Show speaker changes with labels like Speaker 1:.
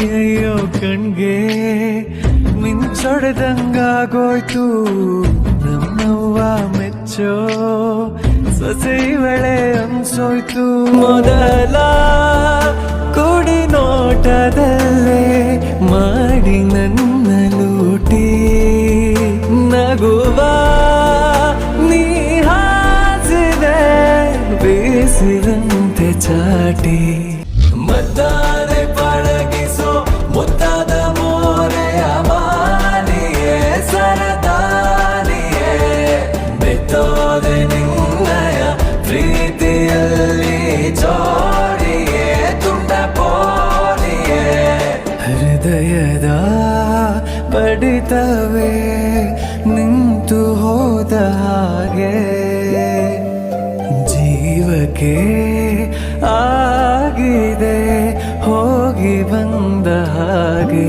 Speaker 1: ಅಯ್ಯಯ್ಯೋ ಕಣ್ಗೆ, ಮಿಂಚೊಡೆದಂಗಾಗೋಯ್ತು. ನಮ್ಮವ್ವ ಮೆಚ್ಚೋ ಸೊಸೆ ವೇಳೆ ಅನ್ಸೋಯ್ತು. ಮೊದಲ ಕೊಡಿ ನೋಟದಲ್ಲೇ ಮಾಡಿ ನನ್ನ ಲೂಟಿ. ನಗುವ ನೀ ಹಾಸಿದೆ, ಬೀಸಿದಂತೆ ಚಾಟಿ. ಮದ್ದಾನೆ ಹೃದಯದ ಬಡಿತವೇ ನಿಂತು ಹೋದ ಹಾಗೆ ಜೀವಕ್ಕೆ ಆಗಿದೆ ಹೋಗಿ ಬಂದ ಹಾಗೆ.